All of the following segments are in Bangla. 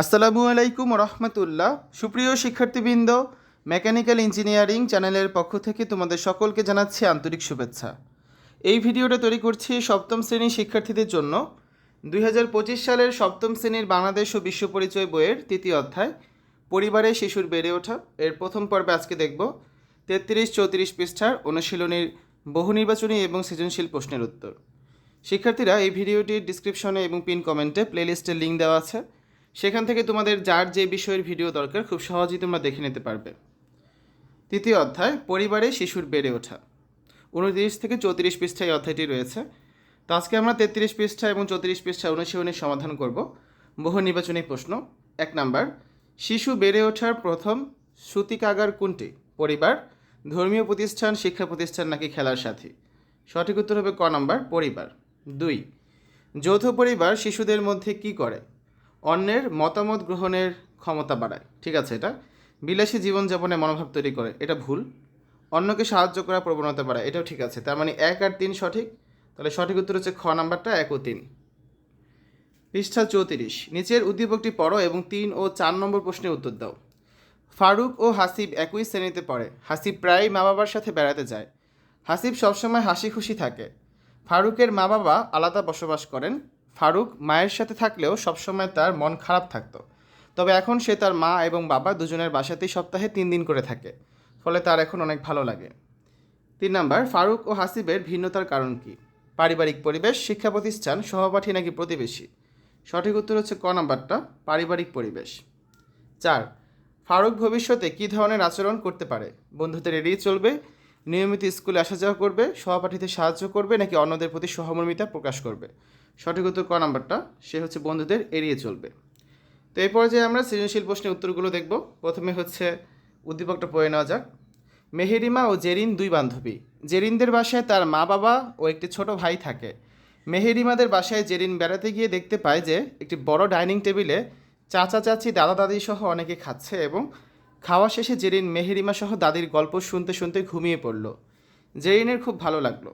আসসালামু আলাইকুম রহমতুল্লাহ সুপ্রিয় শিক্ষার্থীবৃন্দ, মেকানিক্যাল ইঞ্জিনিয়ারিং চ্যানেলের পক্ষ থেকে তোমাদের সকলকে জানাচ্ছি আন্তরিক শুভেচ্ছা। এই ভিডিওটা তৈরি করছি সপ্তম শ্রেণির শিক্ষার্থীদের জন্য। দুই হাজার পঁচিশ সালের সপ্তম শ্রেণির বাংলাদেশ ও বিশ্ব পরিচয় বইয়ের তৃতীয় অধ্যায়, পরিবারে শিশুর বেড়ে ওঠা। এর প্রথম পর্বে আজকে দেখব তেত্রিশ চৌত্রিশ পৃষ্ঠার অনুশীলনীর বহু নির্বাচনী এবং সৃজনশীল প্রশ্নের উত্তর। শিক্ষার্থীরা এই ভিডিওটির ডিসক্রিপশনে এবং পিন কমেন্টে প্লেলিস্টের লিঙ্ক দেওয়া আছে। সেখান থেকে তোমাদের যার যে বিষয়ের ভিডিও দরকার, খুব সহজেই তোমরা দেখে নিতে পারবে। তৃতীয় অধ্যায়, পরিবারে শিশুর বেড়ে ওঠা। উনত্রিশ থেকে চৌত্রিশ পৃষ্ঠায় এই অধ্যায়টি রয়েছে। তো আজকে আমরা তেত্রিশ পৃষ্ঠা এবং চৌত্রিশ পৃষ্ঠা অনুশীলনের সমাধান করব। বহু নির্বাচনী প্রশ্ন। এক নাম্বার, শিশু বেড়ে ওঠার প্রথম শ্রুতিকাগার কোনটি? পরিবার, ধর্মীয় প্রতিষ্ঠান, শিক্ষা প্রতিষ্ঠান নাকি খেলার সাথী? সঠিক উত্তর হবে ক নম্বর, পরিবার। দুই, যৌথ পরিবার শিশুদের মধ্যে কি করে? অন্যের মতামত গ্রহণের ক্ষমতা বাড়ায়। ঠিক আছে এটা? বিলাসী জীবনযাপনে মনোভাব তৈরি করে। এটা ভুল। অন্যকে সাহায্য করার প্রবণতা বাড়ায়। এটাও ঠিক আছে। তার মানে এক আর তিন সঠিক? তাহলে সঠিক উত্তর হচ্ছে খ নাম্বারটা এক ও তিন। পৃষ্ঠা চৌত্রিশ। নিচের উদ্দীপকটি পড়ো এবং তিন ও চার নম্বর প্রশ্নের উত্তর দাও। ফারুক ও হাসিব একই শ্রেণীতে পড়ে। হাসিব প্রায়ই মা বাবার সাথে বেড়াতে যায়। হাসিব সবসময় হাসি খুশি থাকে। ফারুকের মা বাবা আলাদা বসবাস করেন। ফারুক মায়ের সাথে থাকলেও সবসময় তার মন খারাপ থাকতো। তবে এখন সে তার মা এবং বাবা দুজনের বাসাতেই সপ্তাহে তিন দিন করে থাকে, ফলে তার এখন অনেক ভালো লাগে। তিন নাম্বার, ফারুক ও হাসিবের ভিন্নতার কারণ কি? পারিবারিক পরিবেশ, শিক্ষা প্রতিষ্ঠান, সহপাঠী নাকি প্রতিবেশী? সঠিক উত্তর হচ্ছে ক নাম্বারটা, পারিবারিক পরিবেশ। চার, ফারুক ভবিষ্যতে কী ধরনের আচরণ করতে পারে? বন্ধুদের এড়িয়ে চলবে, নিয়মিত স্কুলে আসা যাওয়া করবে, সহপাঠীদের সাহায্য করবে, নাকি অন্যদের প্রতি সহমর্মিতা প্রকাশ করবে? সঠিক উত্তর ক নাম্বারটা? সে হচ্ছে বন্ধুদের এড়িয়ে চলবে। তো এই পর্যায়ে আমরা সৃজনশীল প্রশ্নের উত্তরগুলো দেখব। প্রথমে হচ্ছে উদ্দীপকটা পড়ে নেওয়া যাক। মেহেরিমা ও জেরিন দুই বান্ধবী। জেরিনদের বাসায় তার মা বাবা ও একটি ছোট ভাই থাকে। মেহেরিমাদের বাসায় জেরিন বেড়াতে গিয়ে দেখতে পায় যে একটি বড় ডাইনিং টেবিলে চাচা, চাচি, দাদা, দাদি সহ অনেকে খাচ্ছে এবং খাওয়া শেষে জেরিন মেহেরিমা সহ দাদির গল্প শুনতে শুনতে ঘুমিয়ে পড়ল। জেরিনের খুব ভালো লাগল।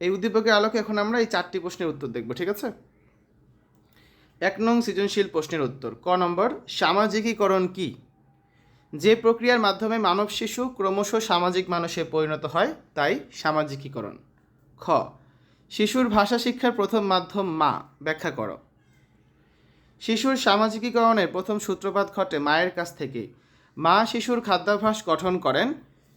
এই উদ্দীপকের আলোকে এখন আমরা এই চারটি প্রশ্নের উত্তর দেখব, ঠিক আছে? এক নং সৃজনশীল প্রশ্নের উত্তর, ক নম্বর, সামাজিকীকরণ কি? যে প্রক্রিয়ার মাধ্যমে মানব শিশু ক্রমশ সামাজিক মানুষে পরিণত হয়, তাই সামাজিকীকরণ। খ, শিশুর ভাষা শিক্ষার প্রথম মাধ্যম মা, ব্যাখ্যা করো। শিশুর সামাজিকীকরণের প্রথম সূত্রপাত ঘটে মায়ের কাছ থেকে। মা শিশুর খাদ্যাভ্যাস গঠন করেন,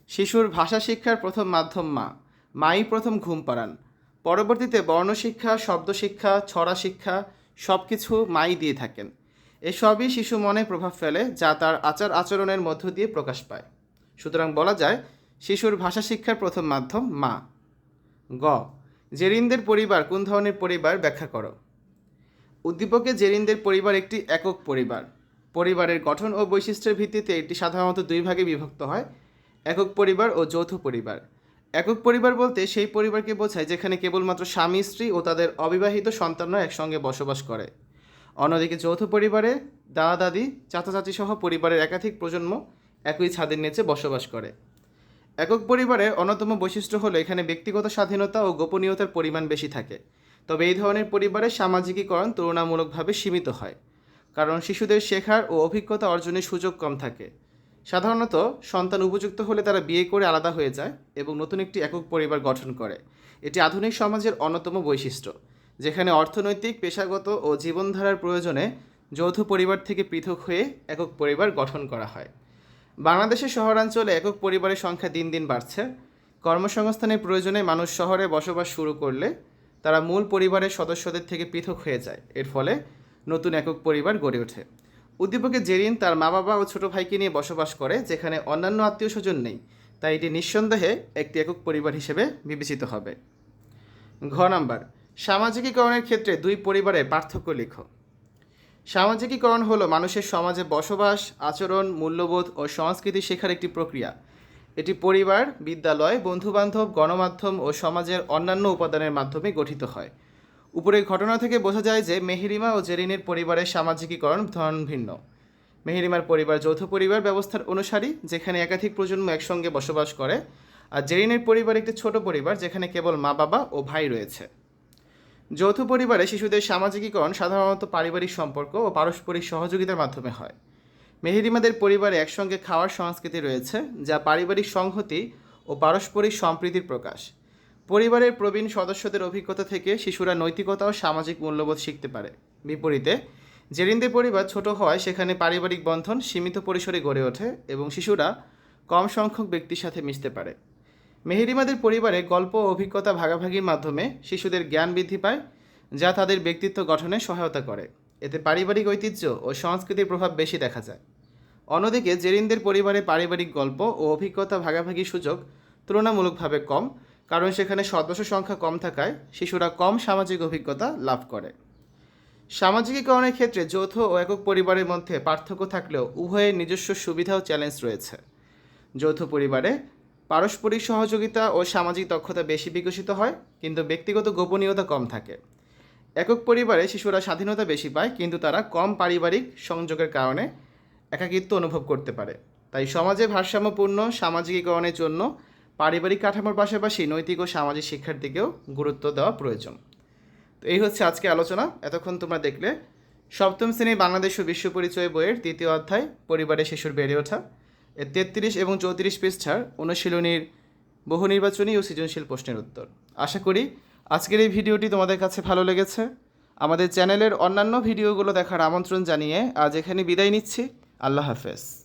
শিশুর ভাষা শিক্ষার প্রথম মাধ্যম মা। মাই প্রথম ঘুম পাড়ান। পরবর্তীতে বর্ণশিক্ষা, শব্দশিক্ষা ছড়া শিক্ষা সব কিছু মাই দিয়ে থাকেন। এসবই শিশু মনে প্রভাব ফেলে, যা তার আচার আচরণের মধ্য দিয়ে প্রকাশ পায়। সুতরাং বলা যায়, শিশুর ভাষা শিক্ষার প্রথম মাধ্যম মা। গ, জেরিনদের পরিবার, কোন ধরনের পরিবার ব্যাখ্যা করো? উদ্দীপকে জেরিনদের পরিবার একটি একক পরিবার। পরিবারের গঠন ও বৈশিষ্ট্যের ভিত্তিতে এটি সাধারণত দুই ভাগে বিভক্ত হয়, একক পরিবার ও যৌথ পরিবার। একক পরিবার বলতে সেই পরিবারকে বোঝায় যেখানে কেবলমাত্র স্বামী, স্ত্রী ও তাদের অবিবাহিত সন্তানরা একসঙ্গে বসবাস করে। অন্যদিকে যৌথ পরিবারে দাদা দাদি চাচা চাচি সহ পরিবারের একাধিক প্রজন্ম একই ছাদের নিচে বসবাস করে। একক পরিবারের অন্যতম বৈশিষ্ট্য হলো এখানে ব্যক্তিগত স্বাধীনতা ও গোপনীয়তার পরিমাণ বেশি থাকে। তবে এই ধরনের পরিবারের সামাজিকীকরণ তুলনামূলকভাবে সীমিত হয়, কারণ শিশুদের শেখার ও অভিজ্ঞতা অর্জনের সুযোগ কম থাকে। সাধারণত সন্তান উপযুক্ত হলে তারা বিয়ে করে আলাদা হয়ে যায় এবং নতুন একটি একক পরিবার গঠন করে। এটি আধুনিক সমাজের অন্যতম বৈশিষ্ট্য, যেখানে অর্থনৈতিক, পেশাগত ও জীবনধারার প্রয়োজনে যৌথ পরিবার থেকে পৃথক হয়ে একক পরিবার গঠন করা হয়। বাংলাদেশের শহরাঞ্চলে একক পরিবারের সংখ্যা দিন দিন বাড়ছে। কর্মসংস্থানের প্রয়োজনে মানুষ শহরে বসবাস শুরু করলে তারা মূল পরিবারের সদস্যদের থেকে পৃথক হয়ে যায়। এর ফলে নতুন একক পরিবার গড়ে ওঠে। উদ্দীপকে জেরিন তার মা বাবা ও ছোট ভাইকে নিয়ে বসবাস করে, যেখানে অন্যান্য আত্মীয় স্বজন নেই। তাই এটি নিঃসন্দেহে একটি একক পরিবার হিসেবে বিবেচিত হবে। ঘ নাম্বার, সামাজিকীকরণের ক্ষেত্রে দুই পরিবারের পার্থক্য লেখো। সামাজিকীকরণ হলো মানুষের সমাজে বসবাস, আচরণ, মূল্যবোধ ও সংস্কৃতি শেখার একটি প্রক্রিয়া। এটি পরিবার, বিদ্যালয়, বন্ধুবান্ধব, গণমাধ্যম ও সমাজের অন্যান্য উপাদানের মাধ্যমে গঠিত হয়। উপরের ঘটনা থেকে বোঝা যায় যে মেহেরিমা ও জেরিনের পরিবারের সামাজিকীকরণ ধরন ভিন্ন। মেহেরিমার পরিবার যৌথ পরিবার ব্যবস্থার অনুসারী, যেখানে একাধিক প্রজন্ম একসঙ্গে বসবাস করে, আর জেরিনের পরিবার একটি ছোট পরিবার, যেখানে কেবল মা, বাবা ও ভাই রয়েছে। যৌথ পরিবারে শিশুদের সামাজিকীকরণ সাধারণত পারিবারিক সম্পর্ক ও পারস্পরিক সহযোগিতার মাধ্যমে হয়। মেহেরিমাদের পরিবারে একসঙ্গে খাওয়ার সংস্কৃতি রয়েছে, যা পারিবারিক সংহতি ও পারস্পরিক সম্প্রীতির প্রকাশ। পরিবারের প্রবীণ সদস্যদের অভিজ্ঞতা থেকে শিশুরা নৈতিকতা ও সামাজিক মূল্যবোধ শিখতে পারে। বিপরীতে, জেরিনদের পরিবার ছোট হওয়ায় সেখানে পারিবারিক বন্ধন সীমিত পরিসরে গড়ে ওঠে এবং শিশুরা কম সংখ্যক ব্যক্তির সাথে মিশতে পারে। মেহেরিমাদের পরিবারে গল্প ও অভিজ্ঞতা ভাগাভাগির মাধ্যমে শিশুদের জ্ঞান বৃদ্ধি পায়, যা তাদের ব্যক্তিত্ব গঠনে সহায়তা করে। এতে পারিবারিক ঐতিহ্য ও সংস্কৃতির প্রভাব বেশি দেখা যায়। অন্যদিকে, জেরিনদের পরিবারে পারিবারিক গল্প ও অভিজ্ঞতা ভাগাভাগির সুযোগ তুলনামূলকভাবে কম কারণ সেখানে সদস্য সংখ্যা কম থাকায় শিশুরা কম সামাজিক অভিজ্ঞতা লাভ করে। সামাজিকীকরণের ক্ষেত্রে যৌথ ও একক পরিবারের মধ্যে পার্থক্য থাকলেও উভয়ের নিজস্ব সুবিধা ও চ্যালেঞ্জ রয়েছে। যৌথ পরিবারে পারস্পরিক সহযোগিতা ও সামাজিক দক্ষতা বেশি বিকশিত হয়, কিন্তু ব্যক্তিগত গোপনীয়তা কম থাকে। একক পরিবারে শিশুরা স্বাধীনতা বেশি পায়, কিন্তু তারা কম পারিবারিক সংযোগের কারণে একাকিত্ব অনুভব করতে পারে। তাই সমাজে ভারসাম্যপূর্ণ সামাজিকীকরণের জন্য পারিবারিক কাঠামোর পাশাপাশি নৈতিক ও সামাজিক শিক্ষার দিকেও গুরুত্ব দেওয়া প্রয়োজন। তো এই হচ্ছে আজকে আলোচনা। এতক্ষণ তোমরা দেখলে সপ্তম শ্রেণি বাংলাদেশ ও বিশ্ব পরিচয় বইয়ের তৃতীয় অধ্যায় পরিবারে শিশুর বেড়ে ওঠা। এর তেত্রিশ এবং চৌত্রিশ পৃষ্ঠার অনুশীলনীর বহু নির্বাচনী ও সৃজনশীল প্রশ্নের উত্তর। আশা করি আজকের এই ভিডিওটি তোমাদের কাছে ভালো লেগেছে। আমাদের চ্যানেলের অন্যান্য ভিডিওগুলো দেখার আমন্ত্রণ জানিয়ে আজ এখানে বিদায় নিচ্ছি। আল্লাহ হাফেজ।